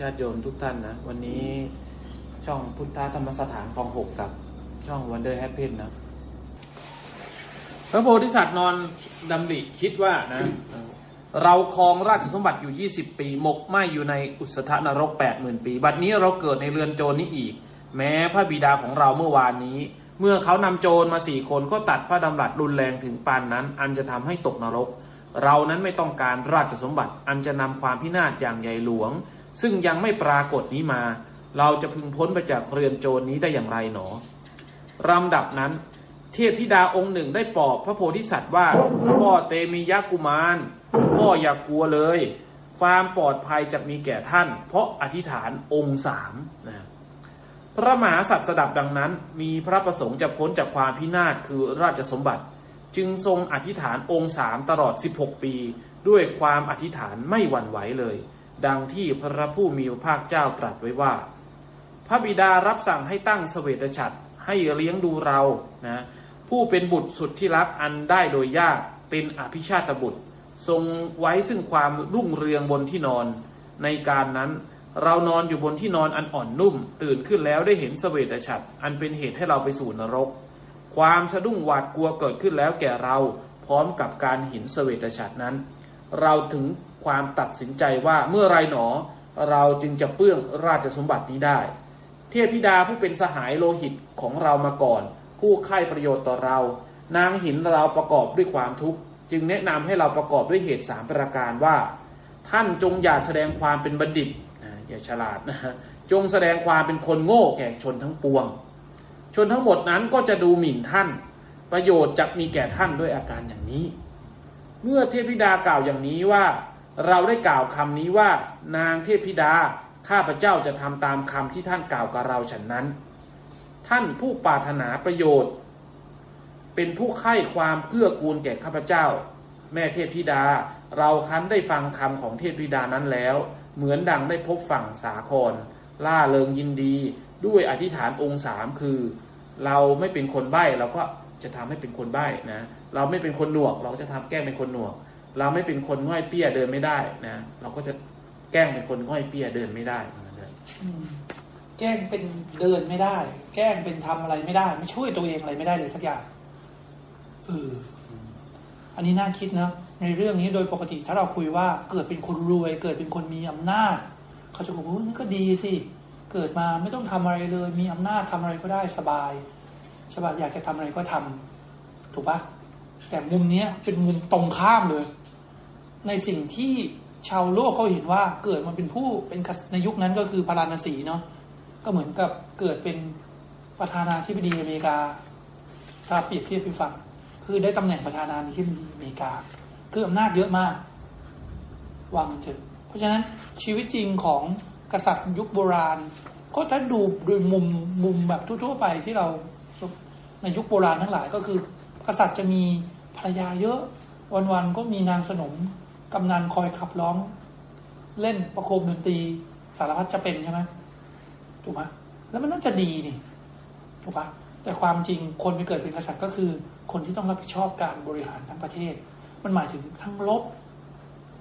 ญาติโยมทุกท่านนะ วันนี้ช่องพุทธธรรมสถานคลองหกกับ ช่องวันเดอร์แฮปปี้นะ พระโพธิสัตว์นอนดำริคิดว่านะ เราครองราชสมบัติอยู่ 20 ปีหมกไหมอยู่ในอุสธนรก 80,000 ปี บัดนี้เราเกิดในเรือนโจรนี้อีก แม้พระบิดาของเราเมื่อวานนี้ เมื่อเขานำโจรมาสี่คนก็ตัดพระดำรัสรุนแรงถึงปานนั้น อันจะทำให้ตกนรก เรานั้นไม่ต้องการราชสมบัติ อันจะนำความพินาศอย่างใหญ่หลวง ซึ่งยังไม่ปรากฏนี้มา เราจะพึงพ้นไปจากเรือนโจรนี้ได้อย่างไรหนอลำดับนั้น เทพธิดาองค์หนึ่งได้ปอบพระโพธิสัตว์ว่าพ่อเตมียกุมารพ่ออย่ากลัวเลย ความปลอดภัยจะมีแก่ท่าน เพราะอธิษฐานองค์สามนะพระมหาสัตว์สดับดังนั้น มีพระประสงค์จะพ้นจากความพินาศคือราชสมบัติ จึงทรงอธิษฐานองค์สามตลอด 16 ปี ด้วยความอธิษฐานไม่หวั่นไหวเลย ดังที่พระผู้มีพระภาคเจ้าตรัสไว้ว่า พระบิดารับสั่งให้ตั้งเสวตฉัตรให้เลี้ยงดูเรานะผู้เป็นบุตรสุดที่รักอันได้โดยยากเป็นอภิชาตบุตร ทรงไว้ซึ่งความรุ่งเรืองบนที่นอนในการนั้นเรานอนอยู่บนที่นอนอันอ่อนนุ่ม ตื่นขึ้นแล้วได้เห็นเสวตฉัตรอันเป็นเหตุให้เราไปสู่นรก ความสะดุ้งหวาดกลัวเกิดขึ้นแล้วแก่เราพร้อมกับการเห็นเสวตฉัตรนั้น เราถึง ความตัดสินใจว่าเมื่อไรหนอเราจึงจะเปื้องราชสมบัตินี้ได้ เทพธิดาผู้เป็นสหายโลหิตของเรามาก่อน ผู้ใคร่ประโยชน์ต่อเรา นางเห็นเราประกอบด้วยความทุกข์ จึงแนะนำให้เราประกอบด้วยเหตุสามประการว่า ท่านจงอย่าแสดงความเป็นบัณฑิตอย่าฉลาดนะฮะจงแสดงความเป็นคนโง่แก่ชนทั้งปวง ชนทั้งหมดนั้นก็จะดูหมิ่นท่าน ประโยชน์จะมีแก่ท่านด้วยอาการอย่างนี้ เมื่อเทพธิดากล่าวอย่างนี้ว่า เราได้กล่าวคำนี้ว่านางเทพธิดาข้าพเจ้าจะทำตามคำที่ท่านกล่าวกับเราฉันนั้น ท่านผู้ปรารถนาประโยชน์ เป็นผู้ใคร่ความเกื้อกูลแก่ข้าพเจ้า แม่เทพธิดา เราคันได้ฟังคำของเทพธิดานั้นแล้ว เหมือนดังได้พบฝั่งสาคร ล่าเริงยินดีด้วยอธิษฐานองค์สามคือ เราไม่เป็นคนใบ้เราก็จะทำให้เป็นคนใบ้นะ เราไม่เป็นคนหนวก เราก็จะทำแก้เป็นคนหนวก เราไม่เป็นคนง่อยเปี้ยเดินไม่ได้นะเราก็จะแกล้งเป็นคนง่อยเปี้ยเดินไม่ได้แกล้งเป็นเดินไม่ได้ แกล้งเป็นทำอะไรไม่ได้ ไม่ช่วยตัวเองอะไรไม่ได้เลยสักอย่างเอออันนี้น่าคิดนะในเรื่องนี้โดยปกติถ้าเราคุยว่าเกิดเป็นคนรวย เกิดเป็นคนมีอำนาจ เขาจะบอกว่ามันก็ดีสิเกิดมาไม่ต้องทำอะไรเลย มีอำนาจทำอะไรก็ได้สบายใช่ปะอยากจะทำอะไรก็ทำถูกปะแต่มุมเนี้ยเป็นมุมตรงข้ามเลย ในสิ่งที่ชาวโลกเขาเห็นว่าเกิดมาเป็นผู้เป็นในยุคนั้นก็คือพาราณสีเนาะก็เหมือนกับเกิดเป็นประธานาธิบดีอเมริกา ถ้าเปรียบเทียบไปฟังคือได้ตำแหน่งประธานาธิบดีอเมริกา คืออำนาจเยอะมากวางมันเถอะเพราะฉะนั้นชีวิตจริงของกษัตริย์ยุคโบราณ ก็ถ้าดูโดยมุมมุมแบบทั่วๆไปที่เราในยุคโบราณทั้งหลายก็คือ กษัตริย์จะมีภรรยาเยอะวันๆก็มีนางสนม กำนันคอยขับร้อง เล่นประโคมดนตรีสารพัดจะเป็นใช่ไหมถูกไหมแล้วมันน่าจะดีนี่ถูกปะแต่ความจริงคนไปเกิดเป็นกษัตริย์ก็คือ คนที่ต้องรับผิดชอบการบริหารทั้งประเทศ มันหมายถึงทั้งลบ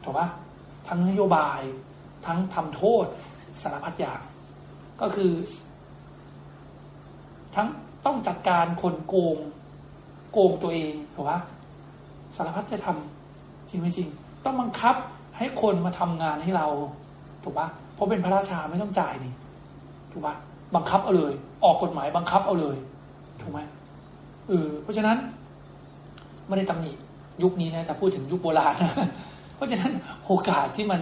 ถูกปะทั้งนโยบาย ทั้งทำโทษสารพัดอย่าง ก็คือ ทั้งต้องจัดการคนโกง โกงตัวเองถูกปะสารพัดจะทำจริงไม่จริง ต้องบังคับให้คนมาทำงานให้เรา ถูกปะเพราะเป็นพระราชาไม่ต้องจ่ายนี่ ถูกปะบังคับเอาเลย ออกกฎหมายบังคับเอาเลย ถูกไหมเออเพราะฉะนั้นไม่ได้ตำหนิยุคนี้นะแต่พูดถึงยุคโบราณนะเพราะฉะนั้นโอกาสที่มัน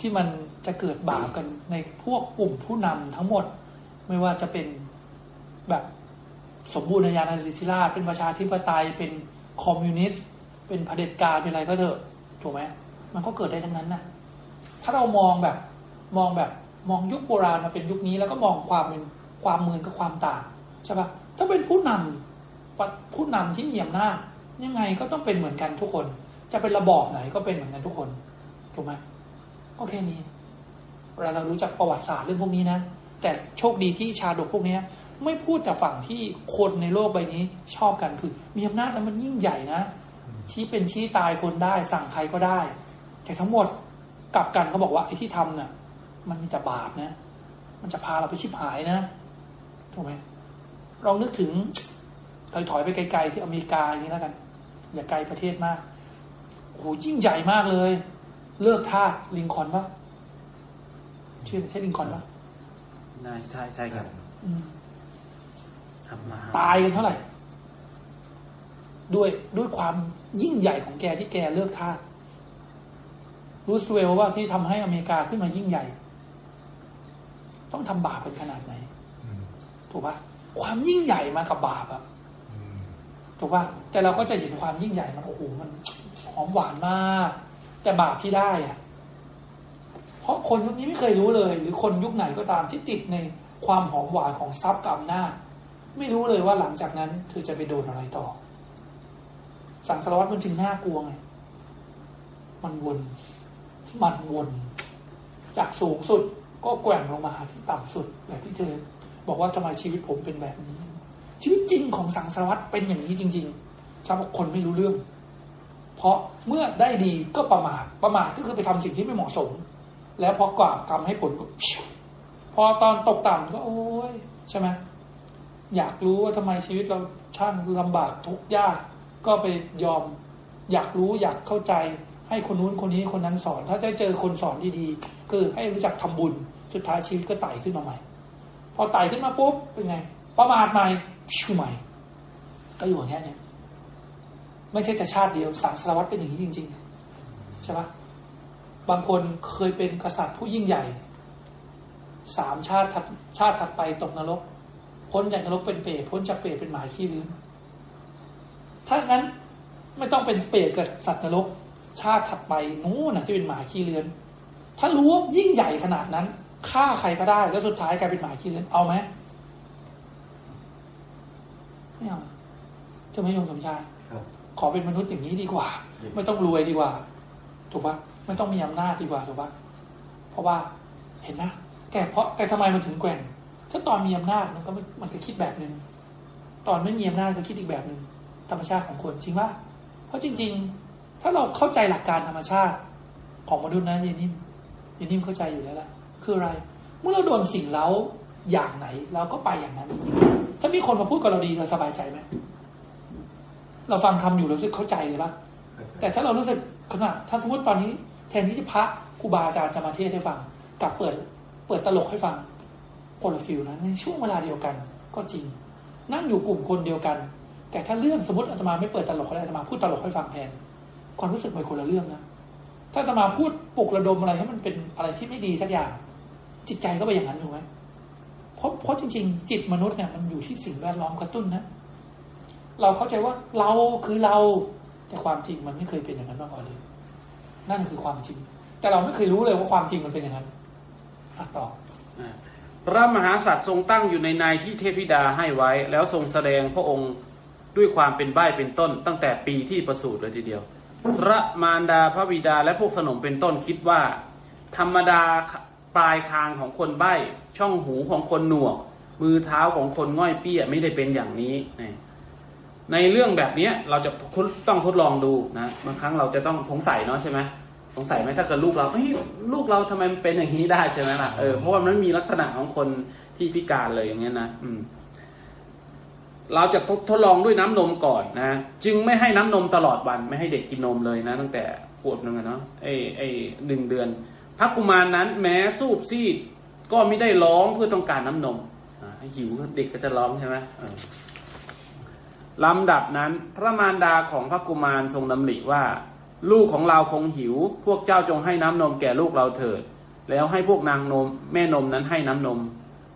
ที่มันจะเกิดบาปกันในพวกกลุ่มผู้นำทั้งหมด ไม่ว่าจะเป็นแบบสมบูรณาญาณสิทธิราชเป็นประชาธิปไตยเป็นคอมมิวนิสต์เป็นเผด็จการเป็นอะไรก็เถอะ ถูกไหมมันก็เกิดได้ทั้งนั้นนะถ้าเรามองแบบมองแบบมองยุคโบราณมาเป็นยุคนี้ แล้วก็มองความเป็นความเหมือนกับความต่างใช่ปะถ้าเป็นผู้นำปะผู้นำที่มีอำนาจยังไงก็ต้องเป็นเหมือนกันทุกคน จะเป็นระบอบไหนก็เป็นเหมือนกันทุกคนถูกไหมก็แค่นี้เวลาเรารู้จักประวัติศาสตร์เรื่องพวกนี้นะแต่โชคดีที่ชาดกพวกเนี้ยไม่พูดแต่ฝั่งที่คนในโลกใบนี้ชอบกันคือ มีอำนาจแล้วมันยิ่งใหญ่นะ ชี้เป็นชี้ตายคนได้สั่งใครก็ได้ แต่ทั้งหมดกลับกันเขาบอกว่าไอ้ที่ทำน่ะมันมีแต่บาปนะ มันจะพาเราไปชิบหายนะถูกไหมลองนึกถึงถอยถอยๆไปไกลๆที่อเมริกาอย่างนี้แล้วกัน อย่าไกลประเทศมากโอ้โหยิ่งใหญ่มากเลย เลิกทาสลิงคอล์นปะชื่อใช่ลิงคอล์นปะใช่ใช่ใช่ครับอืมทำมาตายกันเท่าไหร่ ด้วยด้วยความยิ่งใหญ่ของแกที่แกเลิกทาสรูสเวลว่าที่ทำให้อเมริกาขึ้นมายิ่งใหญ่ ต้องทำบาปเป็นขนาดไหน ถูกปะความยิ่งใหญ่มากับบาปอะถูกปะแต่เราก็จะเห็นความยิ่งใหญ่มันโอ้โหมันหอมหวานมาก แต่บาปที่ได้อะเพราะคนยุคนี้ไม่เคยรู้เลย หรือคนยุคไหนก็ตามที่ติดในความหอมหวานของทรัพย์กับอำนาจไม่รู้เลยว่าหลังจากนั้นเธอจะไปโดนอะไรต่อ สังสารวัตรมันจึงน่ากลัวไง มันวน มันวน จากสูงสุดก็แกว่งลงมาหาที่ต่ำสุดแบบที่เธอ บอกว่าทำไมชีวิตผมเป็นแบบนี้ ชีวิตจริงของสังสารวัตรเป็นอย่างนี้จริง ๆสำหรับคนไม่รู้เรื่อง เพราะเมื่อได้ดีก็ประมาทประมาทก็คือไปทำสิ่งที่ไม่เหมาะสม แล้วพอกว่ากรรมให้ผลก็พอตอนตกต่ำก็โอ้ยใช่ไหมอยากรู้ว่าทำไมชีวิตเราช่างลำบากทุกยาก ก็ไปยอมอยากรู้อยากเข้าใจ ให้คนนู้นคนนี้คนนั้นสอน ถ้าได้เจอคนสอนดีๆคือให้รู้จักทำบุญสุดท้ายชีวิตก็ไต่ขึ้นมาใหม่ พอไต่ขึ้นมาปุ๊บเป็นไง ประมาทใหม่ชิวใหม่ ก็อยู่อย่างเงี้เนี่ยไม่ใช่แต่ชาติเดียวสังสารวัตรเป็นอย่างนี้จริง ๆ ใช่ปะบางคนเคยเป็นกษัตริย์ผู้ยิ่งใหญ่สามชาติชาติถัดไปตกนรกพ้นจากนรกเป็นเปรตพ้นจากเปรตเป็นหมาขี้ลืม ถ้างั้นไม่ต้องเป็นเปรตกับสัตว์นรก ชาติถัดไปนู้นนะที่เป็นหมาขี้เลือน ถ้ารู้ว่ายิ่งใหญ่ขนาดนั้นฆ่าใครก็ได้ แล้วสุดท้ายกลายเป็นหมาขี้เลือนเอาไหมไม่เอาจะไม่ยงสมชายครับขอเป็นมนุษย์อย่างนี้ดีกว่า ไม่ต้องรวยดีกว่า ถูกปะไม่ต้องมีอำนาจดีกว่าถูกปะเพราะว่าเห็นนะแกเพราะแต่ทำไมมันถึงแกว่งถ้าตอนมีอำนาจมันก็ไม่มันก็คิดแบบหนึ่งตอนไม่มีอำนาจก็คิดอีกแบบหนึ่ง ธรรมชาติของคนจริงปะเพราะจริง ๆ ถ้าเราเข้าใจหลักการธรรมชาติของมนุษย์นะเยนิมเยนิมเข้าใจอยู่แล้วล่ะคืออะไร เมื่อเราโดนสิ่งเล้าอย่างไหน เราก็ไปอย่างนั้น ถ้ามีคนมาพูดกับเราดีเราสบายใจไหมเราฟังทำอยู่เรารู้สึกเข้าใจเลยปะแต่ถ้าเรารู้สึกขนาดถ้าสมมติตอนนี้ แทนที่จะพระครูบาอาจารย์จะมาเทศน์ให้ฟังกลับเปิด เปิดตลกให้ฟังคนละฟิลนะในช่วงเวลาเดียวกัน ก็จริง นั่งอยู่กลุ่มคนเดียวกัน แต่ถ้าเรื่องสมมติอาตมาไม่เปิดตลกก็ได้อาตมาพูดตลกให้ฟังแทนความรู้สึกมันคนละเรื่องนะถ้าอาตมาพูดปลุกระดมอะไรให้มันเป็นอะไรที่ไม่ดีสักอย่าง จิตใจก็ไปอย่างนั้นถูกไหมเพราะเพราะจริง ๆ จิตมนุษย์เนี่ยมันอยู่ที่สิ่งแวดล้อมกระตุ้นนะเราเข้าใจว่าเราคือเรา แต่ความจริงมันไม่เคยเป็นอย่างนั้นมาก่อนเลย นั่นคือความจริง แต่เราไม่เคยรู้เลยว่าความจริงมันเป็นอย่างนั้นต่อพระมหากษัตริย์ทรงตั้งอยู่ในนายที่เทพธิดาให้ไว้ แล้วทรงแสดงพระองค์ ด้วยความเป็นใบ้เป็นต้น ตั้งแต่ปีที่ประสูติเลยทีเดียว พระมารดาพระบิดาและพวกสนมเป็นต้นคิดว่า ธรรมดาปลายคางของคนใบ้ ช่องหูของคนหนวก มือเท้าของคนง่อยเปี้ยไม่ได้เป็นอย่างนี้ ในเรื่องแบบนี้เราจะต้องทดลองดูนะบางครั้งเราจะต้องสงสัยเนาะใช่ไหมสงสัยไหมถ้าเกิดลูกเราเฮ้ยลูกเราทำไมเป็นอย่างนี้ได้ใช่ไหมล่ะเออเพราะว่ามันมีลักษณะของคนที่พิการเลยอย่างเงี้ยนะอืม เราจะทดทดลองด้วยน้ำนมก่อนนะ จึงไม่ให้น้ำนมตลอดวันไม่ให้เด็กกินนมเลยนะ ตั้งแต่ขวบหนึ่งอะเนาะไอ้ไอหนึ่งเดือน พระกุมารนั้นแม้สูบซีดก็ไม่ได้ร้องเพื่อต้องการน้ำนมหิวเด็กก็จะร้องใช่ไหมลำดับนั้นพระมารดาของพระกุมารทรงดำริว่า ลูกของเราคงหิว พวกเจ้าจงให้น้ำนมแก่ลูกเราเถิด แล้วให้พวกนางนม แม่นมนั้นให้น้ำนม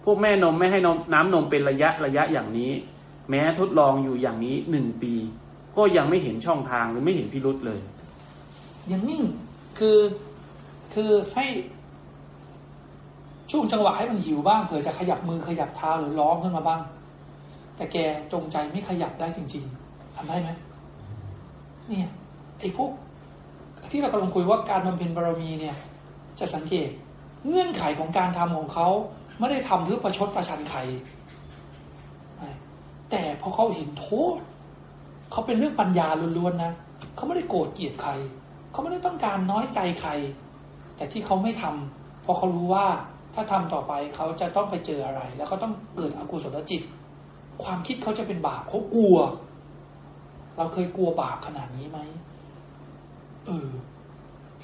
พวกแม่นมไม่ให้นมน้ำนมเป็นระยะระยะอย่างนี้ แม้ทดลองอยู่อย่างนี้หนึ่งปี ก็ยังไม่เห็นช่องทางหรือไม่เห็นพิรุษเลย อยังนิ่งคือคือให้ช่วงจังหวะให้มันหิวบ้างเผื่อจะขยับมือขยับเท้าหรือร้องขึ้นมาบ้าง แต่แกจงใจไม่ขยับได้จริง ๆทำได้ไหมเนี่ยไอ้พวกที่เรากำลังคุยว่าการบำเพ็ญบารมีเนี่ย จะสังเกตเงื่อนไขของการทำของเขาไม่ได้ทำเพื่อประชดประชันใครไม่ แต่พอเขาเห็นโทษ เขาเป็นเรื่องปัญญาล้วนๆนะเขาไม่ได้โกรธเกลียดใคร เขาไม่ได้ต้องการน้อยใจใคร แต่ที่เขาไม่ทำเพราะเขารู้ว่าถ้าทำต่อไปเขาจะต้องไปเจออะไร แล้วก็ต้องเกิดอกุศลจิต ความคิดเขาจะเป็นบาปเขากลัว เราเคยกลัวบาปขนาดนี้ไหมเออ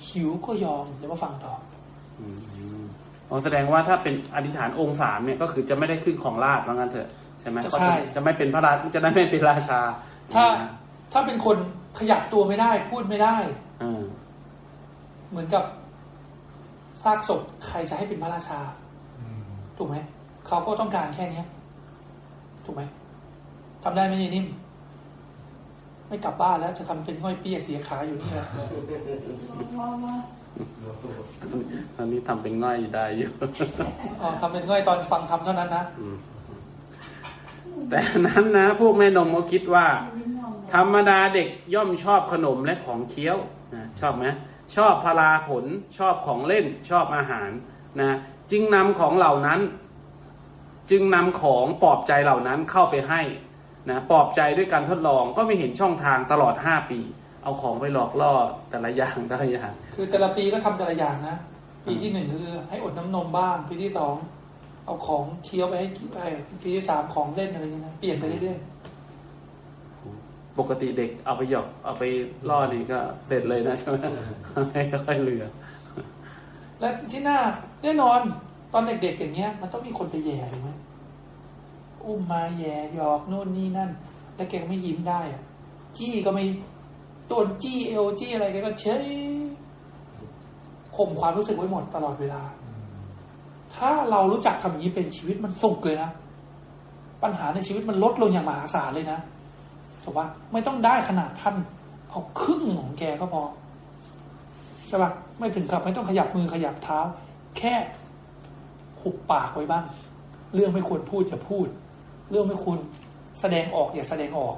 หิวก็ยอมเดี๋ยวมาฟังต่ออ๋อแสดงว่าถ้าเป็นอธิษฐานองค์สามเนี่ยก็คือจะไม่ได้ขึ้นของราชว่างั้นเถอะ ใช่ไหมจะก็ใช่จะไม่เป็นพระราชจะได้ไม่เป็นราชาถ้าอ่ถ้าเป็นคนขยับตัวไม่ได้พูดไม่ได้อ่าเหมือนกับซากศพใครจะให้เป็นพระราชาถูกไหม เขาก็ต้องการแค่เนี้ย ถูกไหมทำได้ไหมยายนิ่ม ไม่กลับบ้านแล้วจะทำเป็นง่อยเปี้ยเสียขาอยู่นี่แหละตอนนี้ทำเป็นง่อยได้อยู่ อ๋อทำเป็นง่อยตอนฟังทำเท่านั้นนะ อืม แต่นั้นนะ พวกแม่นมเขาคิดว่า ธรรมดาเด็กย่อมชอบขนมและของเคี้ยวนะชอบไหมชอบพลาผลชอบของเล่นชอบอาหารนะจึงนำของเหล่านั้น จึงนำของปลอบใจเหล่านั้นเข้าไปให้นะปลอบใจด้วยการทดลองก็ไม่เห็นช่องทางตลอดห้าปี เอาของไปหลอกล่อแต่ละอย่างแต่ละอย่างคือแต่ละปีก็ทำแต่ละอย่างนะ ปีที่หนึ่งคือให้อดน้ำนมบ้าง ปีที่สอง เอาของเคี้ยวไปให้กินไปปีที่สามของเล่นอะไรอย่างเงี้ยนะเปลี่ยนไปเรื่อยปกติเด็กเอาไปหยอกเอาไปล่อนี่ก็เสร็จเลยนะใช่ไหมไม่ค่อยเหลือๆและที่หน้าแน่นอน ตอนเด็กๆอย่างเงี้ย มันต้องมีคนไปแย่ถูกไหมอุ้มมาแย่หยอกนู่นนี่นั่น แล้วแกก็ไม่ยิ้มได้อะจี้ก็ไม่ตัวจี้เอวจี้อะไรแกก็เฉยข่มความรู้สึกไว้หมดตลอดเวลา ถ้าเรารู้จักทำอย่างนี้เป็นชีวิตมันสุขเลยนะ ปัญหาในชีวิตมันลดลงอย่างมหาศาลเลยนะถูกปะไม่ต้องได้ขนาดท่าน เอาครึ่งหนึ่งของแกก็พอใช่ปะไม่ถึงกับไม่ต้องขยับมือขยับเท้า แค่หุบปากไว้บ้าง เรื่องไม่ควรพูดอย่าพูด เรื่องไม่ควรแสดงออกอย่าแสดงออก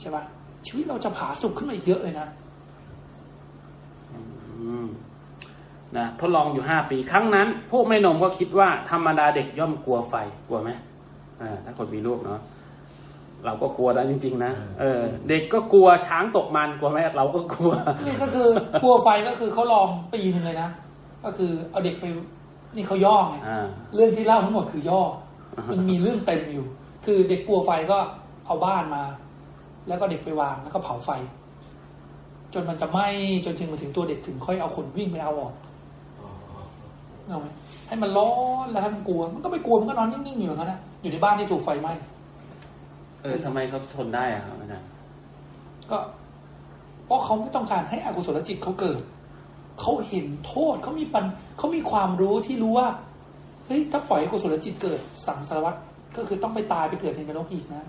ใช่ปะชีวิตเราจะผาสุกขึ้นมาอีกเยอะเลยนะอืม นะทดลองอยู่ห้าปี ครั้งนั้น พวกแม่นมก็คิดว่าธรรมดาเด็กย่อมกลัวไฟกลัวไหมอ่าถ้าคนมีลูกเนาะเราก็กลัวนะจริง ๆ นะเออ เด็กก็กลัวช้างตกมันกลัวไหมเราก็กลัวนี่ก็คือกลัวไฟก็คือเขาลองปีหนึ่งเลยนะก็คือเอาเด็กไปนี่เขาย่อไงอ่าเรื่องที่เล่าทั้งหมดคือย่อ มันมีเรื่องเต็มอยู่ คือเด็กกลัวไฟก็เอาบ้านมา แล้วก็เด็กไปวางแล้วก็เผาไฟ จนมันจะไหม้จนถึงมาถึงตัวเด็กถึงค่อยเอาคนวิ่งไปเอาออก เอาไหมให้มันร้อนแล้วให้มันกลัว มันก็ไม่กลัวมันก็นอนนิ่งๆอยู่อย่างนั้นนะอยู่ในบ้านที่ถูกไฟไหม้เออทำไมเขาทนได้อะครับอาจารย์ก็เพราะเขาไม่ต้องการให้อกุศลจิตเขาเกิดเขาเห็นโทษเขามีปัญเขามีความรู้ที่รู้ว่าเฮ้ยถ้าปล่อยให้กุศลจิตเกิด สังสารวัตรก็คือต้องไปตายไปเกิดในนรกอีกนะ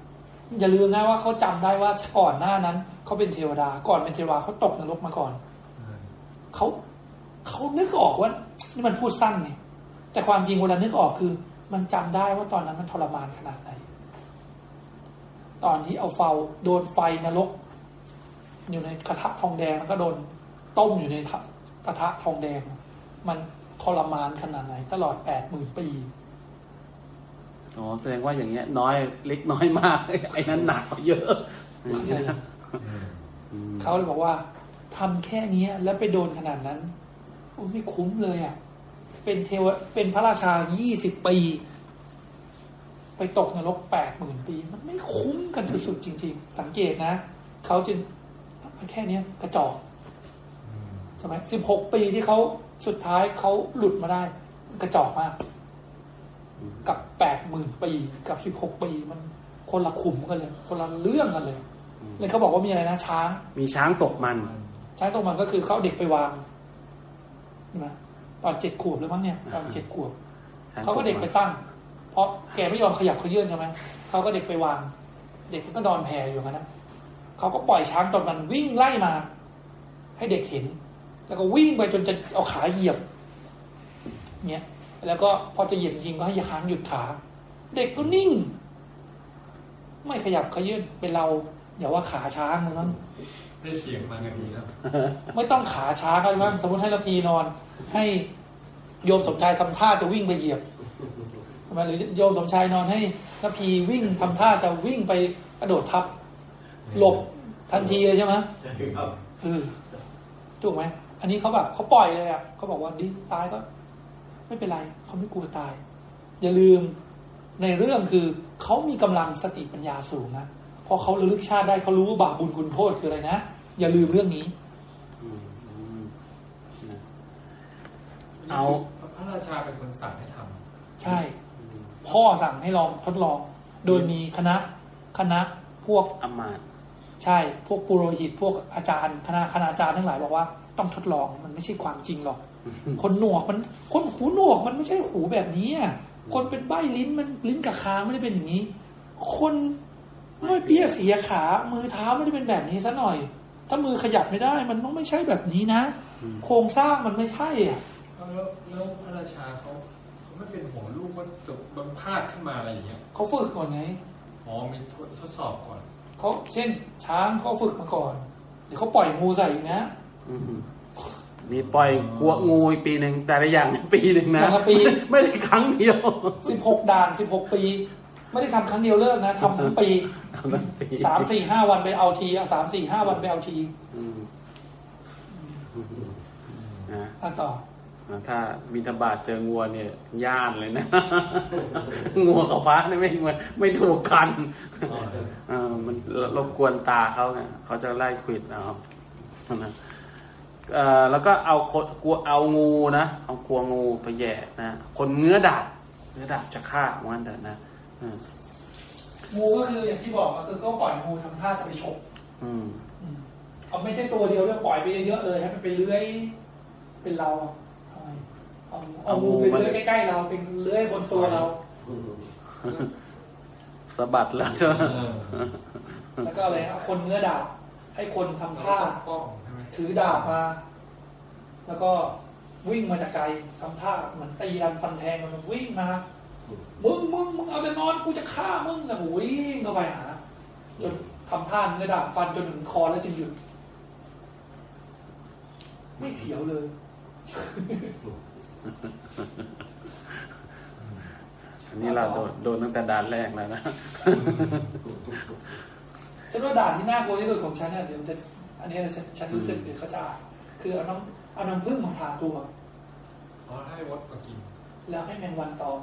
อย่าลืมนะว่าเขาจำได้ว่าก่อนหน้านั้นเขาเป็นเทวดา ก่อนเป็นเทวดาเขาตกนรกมาก่อนเขาเขานึกออกว่า นี่มันพูดสั้นเนี่ยแต่ความจริงเวลานึกออกคือ มันจำได้ว่าตอนนั้นมันทรมานขนาดไหน ตอนที่เอาเฟาโดนไฟนรก อยู่ในกระทะทองแดงแล้วก็โดนต้มอยู่ในกระทะทองแดง มันทรมานขนาดไหน ตลอดแปดหมื่นปีอ๋อแสดงว่าอย่างเงี้ย น้อยเล็กน้อยมาก ไอ้นั้นหนักกว่าเยอะเข้าใจไหมอืมเขาเลยบอกว่าทำแค่เนี้ย แล้วไปโดนขนาดนั้นโอ้ย ไม่คุ้มเลยอะ เป็นเทวเป็นพระราชายี่สิบปี ไปตกนรกแปดหมื่นปี มันไม่คุ้มกันสุดๆจริง ๆ สังเกตนะเขาจึงแค่เนี้ยกระจอกใช่ไหมสิบหกปีที่เขาสุดท้ายเขาหลุดมาได้ กระจอกมาก กับแปดหมื่นปีกับสิบหกปีมันคนละขุมกันเลย คนละเรื่องกันเลยเลยเขาบอกว่ามีอะไรนะช้าง มีช้างตกมัน ช้างตรงมันก็คือเขาเอาเด็กไปวาง ใช่ไหมตอนเจ็ดขวบหรือมั้งเนี่ยตอนเจ็ดขวบช้งเขาก็เด็กไปตั้ง เพราะแกไม่ยอมขยับขยื่นใช่ไหมเขาก็เด็กไปวาง เด็กมันก็นอนแผ่อยู่อย่างนั้นนะเขาก็ปล่อยช้างตรงมันวิ่งไล่มา ให้เด็กเห็น แล้วก็วิ่งไปจนจะเอาขาเหยียบเนี่ยแล้วก็พอจะเหยียบจริงๆก็ให้ช้างหยุดขา เด็กก็นิ่ง ไม่ขยับขยื่นเป็นเราอย่าว่าขาช้างมึงนั้น ได้เสียงมากันดีแล้วไม่ต้องขาช้าก็ได้สมมติให้ระพีนอน ให้โยมสมชายทำท่าจะวิ่งไปเหยียบใช่ไหมหรือโยมสมชายนอนให้ระพีวิ่งทำท่าจะวิ่งไปกระโดดทับ หลบทันทีเลยใช่ไหมใช่ครับเออถูกไหมอันนี้เขาแบบเขาปล่อยเลยอะเขาบอกว่าดิตายก็ ไม่เป็นไรเขาไม่กลัวตาย อย่าลืมในเรื่องคือเขามีกำลังสติปัญญาสูงนะ พอเขาระลึกชาติได้เขารู้ว่าบาปบุญคุณโทษคืออะไรนะ อย่าลืมเรื่องนี้อืมอืมนะเอาพระราชาเป็นคนสั่งให้ทใช่ พ่อสั่งให้ลองทดลอง โดยมีคณะคณะพวกอำมาตย์ใช่ พวกปุโรหิตพวกอาจารย์คณะคณาจารย์ทั้งหลายบอกว่าต้องทดลองมันไม่ใช่ความจริงหรอก คนหนวกมัน คนหูหนวกมันไม่ใช่หูแบบนี้อะคนเป็นใบ้ลิ้นมันลิ้นกับคางไม่ได้เป็นอย่างนี้ คน ไม่เปี้ยเสียขา มือเท้าไม่ได้เป็นแบบนี้ซะหน่อย ถ้ามือขยับไม่ได้ มันต้องไม่ใช่แบบนี้นะ โครงสร้างมันไม่ใช่อะำแล้วแล้วพระราชาเขาเขาไม่เป็นห่วงลูกว่าจะโดนพลาดขึ้นมาอะไรอย่างเงี้ยเขาฝึกก่อนไงอ๋อมีทดสอบก่อนเขาเช่น ช้างเขาฝึกมาก่อนเดี๋ยวเขาปล่อยงูใส่อีกนะอืมมีปล่อยกลัวงูอีกปีหนึ่งแต่ละอย่างปีหนึ่งนะแต่ละปีไม่ได้ครั้งเดียวสิบหกด่านสิบหกปี ไม่ได้ทำครั้งเดียวเลิกนะทำทั้งปีทำทั้งปีสามสี่ห้าวันไปเอาทีสามสี่ห้าวันไปเอาทีอืมนะอะต่อถ้าบินทบาทเจองัวเนี่ยย่านเลยนะ งัวกับพระนี่ไม่ไม่ไม่ถูกกันเออมันรบกวนตาเขาไงเขาจะไล่ควิดเอานะเอ่อแล้วก็เอาคนกลัวเอางูนะเอากลัวงูไปแย่นะคนเงื้อดาบเงื้อดาบจะฆ่าเหมือนเดิมนะอืม งูก็คืออย่างที่บอกก็คือก็ปล่อยงูทำท่าจะไปฉกอืมอืมเอาไม่ใช่ตัวเดียวด้วยปล่อยไปเยอะๆเลยให้มันไปเลื้อยเป็นเราทำไมเอาเอางูไปเลื้อยใกล้ๆเราเป็นเลื้อยบนตัวเราสะบัดแล้วใช่ไหมแล้วก็อะไรนะเอาคนเนื้อดาบให้คนทำท่าป้องใช่ไหมถือดาบมา แล้วก็วิ่งมาจากไกลทำท่าเหมือนตีรันฟันแทงมันวิ่งมา มึงมึงมึงเอาแต่นอนกูจะฆ่ามึงนะวิ่งเข้าไปหาจนทำท่าเนื้อดาบฟันจนถึงคอแล้วจึงหยุด ไม่เสียวเลย อันนี้เราโดนโดนตั้งแต่ด่านแรกแล้วนะฉันว่าด่านที่น่ากลัวที่สุดของฉันเนี่ยเดี๋ยวจะอันนี้ฉันฉันรู้สึกเดี๋ยวเขาจะอ่านคือเอาน้ำเอาน้ำผึ้งมาทาตัวอ๋อให้วดมากิน แล้วให้แมงวันตอม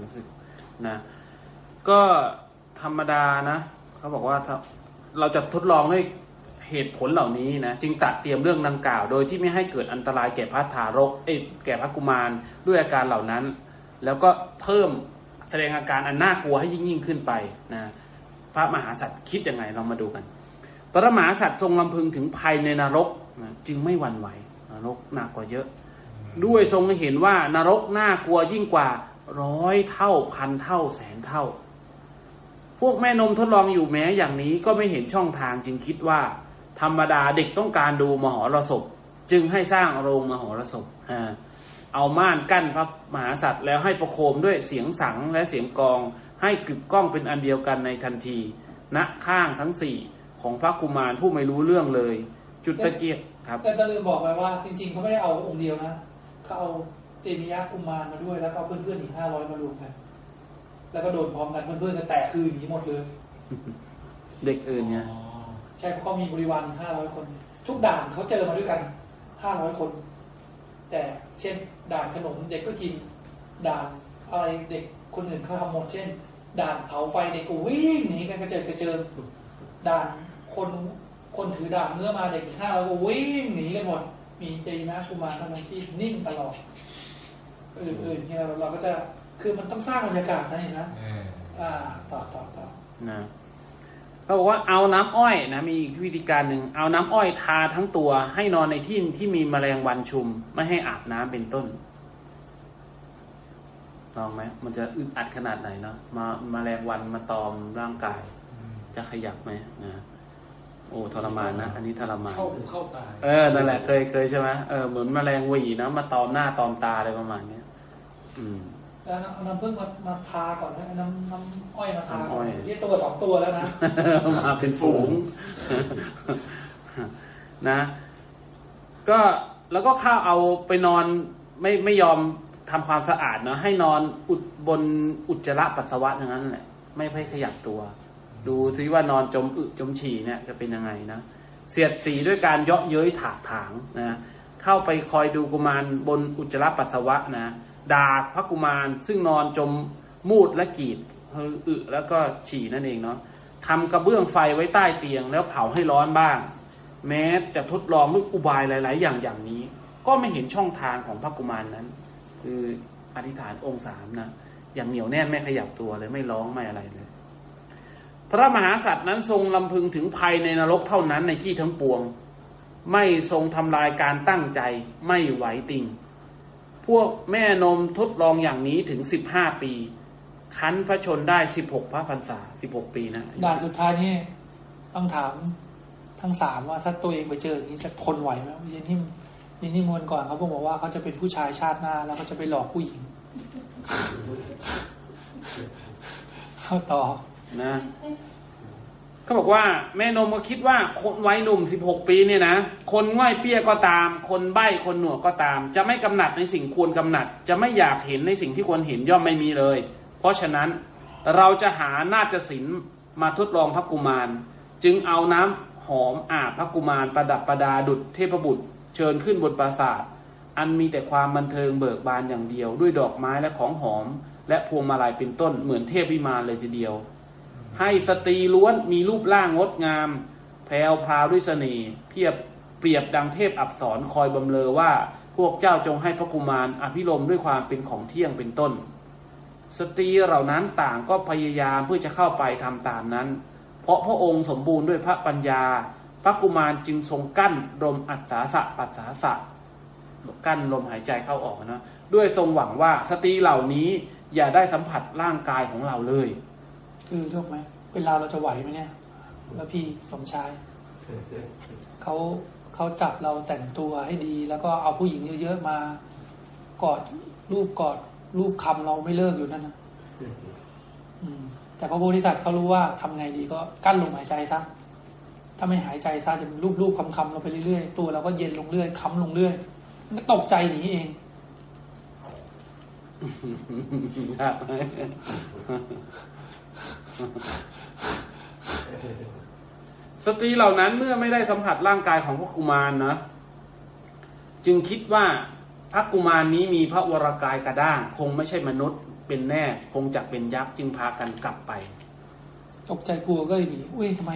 รู้สึกนะก็ธรรมดานะเขาบอกว่าเราจะทดลองด้วยเหตุผลเหล่านี้นะจึงตัดเตรียมเรื่องดังกล่าว โดยที่ไม่ให้เกิดอันตรายแก่พระทารกเอ้แก่พระกุมารด้วยอาการเหล่านั้น แล้วก็เพิ่มแสดงอาการอันน่ากลัวให้ยิ่งยิ่งขึ้นไปนะพระมหาสัตว์คิดยังไงเรามาดูกันพระมหาสัตว์ทรงลำพึงถึงภัยในนรกนะจึงไม่หวั่นไหวนรกหนักกว่าเยอะ ด้วยทรงเห็นว่านรกน่ากลัวยิ่งกว่า ร้อยเท่าพันเท่าแสนเท่า พวกแม่นมทดลองอยู่แม้อย่างนี้ก็ไม่เห็นช่องทางจึงคิดว่า ธรรมดาเด็กต้องการดูมหรสพ จึงให้สร้างโรงมหรสพเอาม่านกั้นพระมหาสัตว์แล้วให้ประโคมด้วยเสียงสังและเสียงกอง ให้กึกก้องเป็นอันเดียวกันในทันทีณข้างทั้งสี่ของพระกุมารผู้ไม่รู้เรื่องเลย จุดตะเกียบครับแต่จะลืมบอกไปว่า จริงๆเขาไม่ได้เอาองค์เดียวนะเขาเอา เตนิยะกุมารมาด้วย แล้วก็เอาเพื่อนๆอีกห้าร้อยมารวมกัน แล้วก็โดนพร้อมกันเพื่อนๆจะแตกคือหนีหมดเลย เด็กอื่นเนี่ยอ๋อใช่เพราะเขามีบริวารห้าร้อยคน ทุกด่านเขาเจอมาด้วยกันห้าร้อยคน แต่เช่น ด่านขนมเด็กก็กิน ด่านอะไรเด็กคนอื่นเขาทำหมดเช่น ด่านเผาไฟเด็กก็วิ่งหนีกันกระเจิดกระเจิงด่านคนคนถือด่านเนื้อมาเด็กห้าร้อยก็วิ่งหนีกันหมด มีเจนะกุมารเท่านั้นที่นิ่งตลอด อื่นๆเนี่ยเราเราก็จะคือมันต้องสร้างบรรยากาศนะเห็นไหมเอออ่าต่อต่อต่อนะเขาบอกว่าเอาน้ำอ้อยนะมีอีกวิธีการหนึ่งเอาน้ำอ้อยทาทั้งตัว ให้นอนในที่ที่มีแมลงวันชุม ไม่ให้อาบน้ำเป็นต้นลองไหมมันจะอึดอัดขนาดไหนเนาะมาแมลงวันมาตอมร่างกาย จะขยับไหมนะ โอ้ทรมานนะ อันนี้ทรมาน เข้าเข้าตายเออนั่นแหละเคยเคยใช่ไหมเออเหมือนแมลงหวีนะมาตอมหน้าตอมตาอะไรประมาณเนี้ย อืมแล้วเอาน้ำผึ้งมามาทาก่อนนะเอาน้ำน้ำอ้อยมาทาก่อนน้ำอ้อยที่ตัวสองตัวแล้วนะมาเป็นฝูงนะ ก็แล้วก็ข้าเอาไปนอนไม่ไม่ยอมทำความสะอาดเนาะให้นอนอุดบนอุจจาระปัสสาวะอย่างนั้นแหละไม่ให้ขยับตัว ดูซิว่านอนจมอึจมฉี่เนี่ยจะเป็นยังไงนะ เสียดสีด้วยการเยาะเย้ยถากถางนะเข้าไปคอยดูกุมารบนอุจจาระปัสสาวะนะด่าพระกุมารซึ่งนอนจมมูดและกีดเฮออึแล้วก็ฉี่นั่นเองเนาะทำกระเบื้องไฟไว้ใต้เตียงแล้วเผาให้ร้อนบ้าง แม้จะทดลองด้วยอุบายหลาย ๆ อย่างอย่างนี้ ก็ไม่เห็นช่องทางของพระกุมารนั้น คืออธิษฐานองค์สามนะอย่างเหนียวแน่นไม่ขยับตัวเลยไม่ร้องไม่อะไรเลย พระมหาสัตว์นั้นทรงลำพึงถึงภัยในนรกเท่านั้นในที่ทั้งปวง ไม่ทรงทำลายการตั้งใจไม่ไหวติง พวกแม่นมทดลองอย่างนี้ถึงสิบห้าปี คันพระชนได้สิบหกพระพรรษาสิบหกปีนะด่านสุดท้ายนี่ต้องถามทั้งสามว่าถ้าตัวเองไปเจออย่างนี้จะทนไหวไหมย็นนิ่มย็นนิ่มวนก่อนเขาบอกว่าเขาจะเป็นผู้ชายชาติหน้า แล้วเขาจะไปหลอกผู้หญิงเข้าต่อ นะเขาบอกว่าแม่นมก็คิดว่าคนวัยหนุ่มสิบหกปีเนี่ยนะคนง่อยเปี้ยก็ตาม คนใบ้คนหนวกก็ตาม จะไม่กำหนัดในสิ่งควรกำหนัด จะไม่อยากเห็นในสิ่งที่ควรเห็นย่อมไม่มีเลย เพราะฉะนั้นเราจะหานาฏศิลป์มาทดลองพระกุมาร จึงเอาน้ำหอมอาบพระกุมารประดับประดาดุจเทพบุตร เชิญขึ้นบนปราสาทอันมีแต่ความบันเทิงเบิกบานอย่างเดียว ด้วยดอกไม้และของหอม และพวงมาลัยเป็นต้นเหมือนเทพวิมานเลยทีเดียว ให้สตรีล้วนมีรูปร่างงดงาม แพรวพราวด้วยเสน่ห์เพียบเปรียบดังเทพอับสรคอยบำเรอว่าพวกเจ้าจงให้พระกุมารอภิรมด้วยความเป็นของเที่ยงเป็นต้น สตรีเหล่านั้นต่างก็พยายามเพื่อจะเข้าไปทำตามนั้น เพราะพระองค์สมบูรณ์ด้วยพระปัญญา พระกุมารจึงทรงกั้นลมอัศสาสะปัสสาสะกั้นลมหายใจเข้าออกนะด้วยทรงหวังว่าสตรีเหล่านี้อย่าได้สัมผัสร่างกายของเราเลย คือถูกไหมเป็นเราเราจะไหวไหมเนี่ย แล้วพี่สมชายเขาเขาจับเราแต่งตัวให้ดี แล้วก็เอาผู้หญิงเยอะๆมากอดรูปกอดรูปคำเราไม่เลิกอยู่นั่นนะอืมแต่พระโพธิสัตว์เขารู้ว่าทำไงดีก็กั้นลมหายใจซะถ้าไม่หายใจซะจะรูปรูปคำคำเราไปเรื่อยๆตัวเราก็เย็นลงเรื่อยคำลงเรื่อยมันก็ตกใจหนีเอง สตรีเหล่านั้นเมื่อไม่ได้สัมผัสร่างกายของพระกุมารนะจึงคิดว่าพระกุมารนี้มีพระวรากายกระด้าง คงไม่ใช่มนุษย์เป็นแน่คงจะเป็นยักษ์จึงพากันกลับไป ตกใจกลัวก็เลยหนีอุ้ยทำไม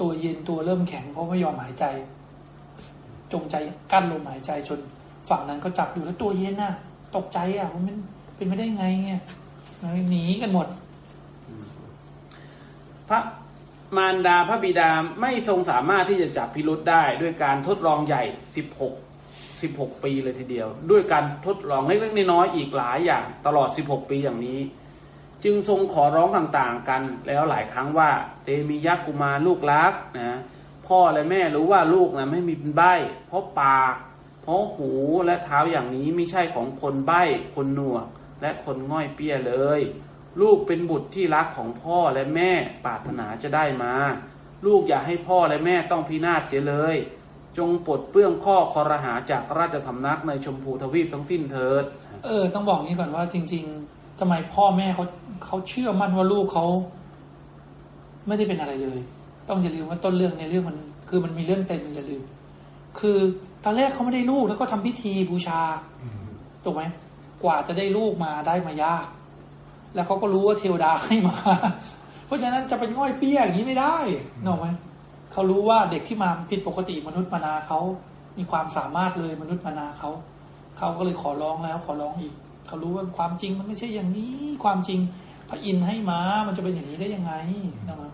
ตัวเย็นตัวเริ่มแข็งเพราะไม่ยอมหายใจ จงใจกั้นลมหายใจจนฝั่งนั้นก็จับอยู่แล้วตัวเย็นน่ะ ตกใจอะมันเป็นเป็นไม่ได้ไงเงี้ยหนีกันหมด พระมารดาพระบิดาไม่ทรงสามารถที่จะจับพิรุษได้ด้วยการทดลองใหญ่16 16ปีเลยทีเดียว ด้วยการทดลองเล็กๆน้อยๆอีกหลายอย่างตลอด16ปีอย่างนี้ จึงทรงขอร้องต่างๆกันแล้วหลายครั้งว่าเตมียักกุมารลูกรักนะพ่อและแม่รู้ว่าลูกนะไม่มีเป็นใบเพราะปากเพราะหูและเท้าอย่างนี้ไม่ใช่ของคนใบ้คนหนวก และคนง่อยเปี้ยเลย ลูกเป็นบุตรที่รักของพ่อและแม่ปรารถนาจะได้มา ลูกอย่าให้พ่อและแม่ต้องพินาศเสียเลย จงปลดเปลื้องข้อคอรหาจากราชสำนักในชมพูทวีปทั้งสิ้นเถิด เออ ต้องบอกนี้ก่อนว่าจริง ๆทำไมพ่อแม่เขาเขาเชื่อมั่นว่าลูกเขาไม่ได้เป็นอะไรเลย ต้องอย่าลืมว่าต้นเรื่องในเรื่องมัน คือมันมีเรื่องเต็มอย่าลืม คือตอนแรกเขาไม่ได้ลูกแล้วก็ทำพิธีบูชาถูกไหมกว่าจะได้ลูกมาได้มายาก แล้วเขาก็รู้ว่าเทวดาให้มา เพราะฉะนั้นจะเป็นง่อยเปี้ยอย่างนี้ไม่ได้นกออกไหมเขารู้ว่าเด็กที่มาผิดปกติมนุษย์มนาเขามีความสามารถเลยมนุษย์มนาเขาเขาก็เลยขอร้องแล้วขอร้องอีกเขารู้ว่าความจริงมันไม่ใช่อย่างนี้ ความจริงพระอินทร์ให้มา มันจะเป็นอย่างนี้ได้ยังไงนะครับ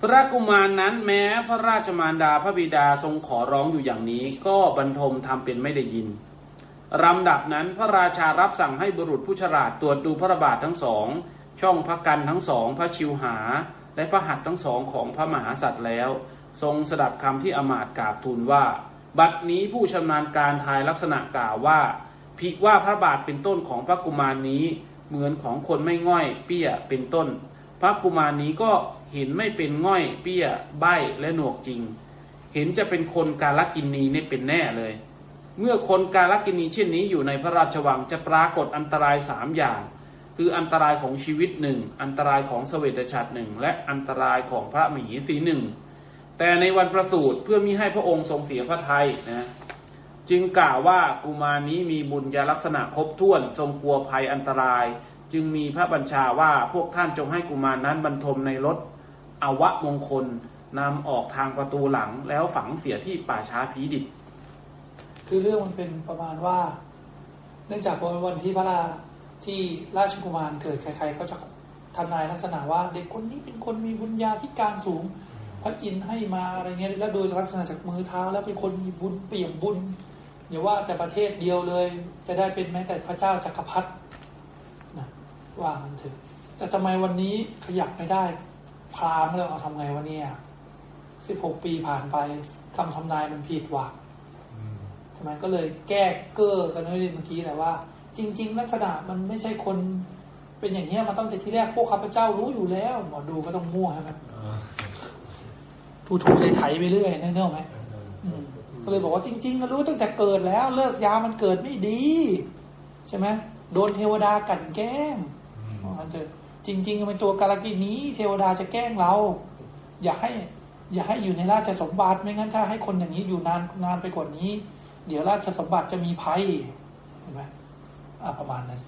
พระกุมารนั้นแม้พระราชมารดาพระบิดาทรงขอร้องอยู่อย่างนี้ ก็บรรทมทำเป็นไม่ได้ยิน ลำดับนั้นพระราชารับสั่งให้บุรุษผู้ฉลาดตรวจดูพระบาททั้งสอง ช่องพระกันทั้งสอง พระชิวหา และพระหัตถ์ทั้งสองของพระมหาสัตว์แล้ว ทรงสดับคำที่อมาตกราบทูลว่า บัดนี้ผู้ชำนาญการทายลักษณะกล่าวว่าพิว่าพระบาทเป็นต้นของพระกุมารนี้ เหมือนของคนไม่ง่อย เปี้ยเป็นต้น พระกุมารนี้ก็เห็นไม่เป็นง่อย เปี้ย ใบและหนวกจริง เห็นจะเป็นคนกาลกินนีนี่เป็นแน่เลย เมื่อคนกาลกินีเช่นนี้อยู่ในพระราชวังจะปรากฏอันตรายสามอย่าง คืออันตรายของชีวิตหนึ่งอันตรายของเสวตฉัตรหนึ่งและอันตรายของพระมเหสีหนึ่งแต่ในวันประสูติเพื่อมิให้พระองค์ทรงเสียพระทัยนะจึงกล่าวว่ากุมารนี้มีบุญญาลักษณะครบถ้วนทรงกลัวภัยอันตราย จึงมีพระบัญชาว่าพวกท่านจงให้กุมารนั้นบรรทมในรถอวะมงคลนำออกทางประตูหลังแล้วฝังเสียที่ป่าช้าผีดิบ คือเรื่องมันเป็นประมาณว่า เนื่องจากวันวันที่พระราที่ราชกุมารเกิดใครๆเขาจะทำนายลักษณะว่า เด็กคนนี้เป็นคนมีบุญญาธิการสูง พระอินให้มาอะไรเงี้ยแล้วโดยลักษณะจากมือเท้า แล้วเป็นคนมีบุญเปี่ยมบุญอย่าว่าแต่ประเทศเดียวเลย จะได้เป็นแม้แต่พระเจ้าจักรพรรดินะว่ามันเถอะแต่ทำไมวันนี้ขยับไม่ได้ พรามณ์เราเอาทำไงวะเนี่ยสิบหกปีผ่านไปคำทำนายมันผิดว่ะ มทำไมก็เลยแก้เก้อกันเมื่อกี้แหละว่า จริง ๆ ลักษณะมันไม่ใช่คน เป็นอย่างนี้มันต้องแต่ที่แรกพวกข้าพเจ้ารู้อยู่แล้วหมอดูก็ต้องมั่วใช่ไหมถูถูเลยไถไปเรื่อยนึกออกไหมก็เลยบอกว่าจริงๆก็รู้ตั้งแต่เกิดแล้ว เลิกยามันเกิดไม่ดี ใช่ไหมโดนเทวดากันแกล้งอืมจริงๆเป็นตัวกาลกินีเทวดาจะแกล้งเรา อยาให้ อยากให้อยู่ในราชสมบัติไม่งั้นถ้าให้คนอย่างนี้อยู่นานนานไปกว่านี้ เดี๋ยวราชสมบัติจะมีภัยเห็นไหมอะประมาณนั้น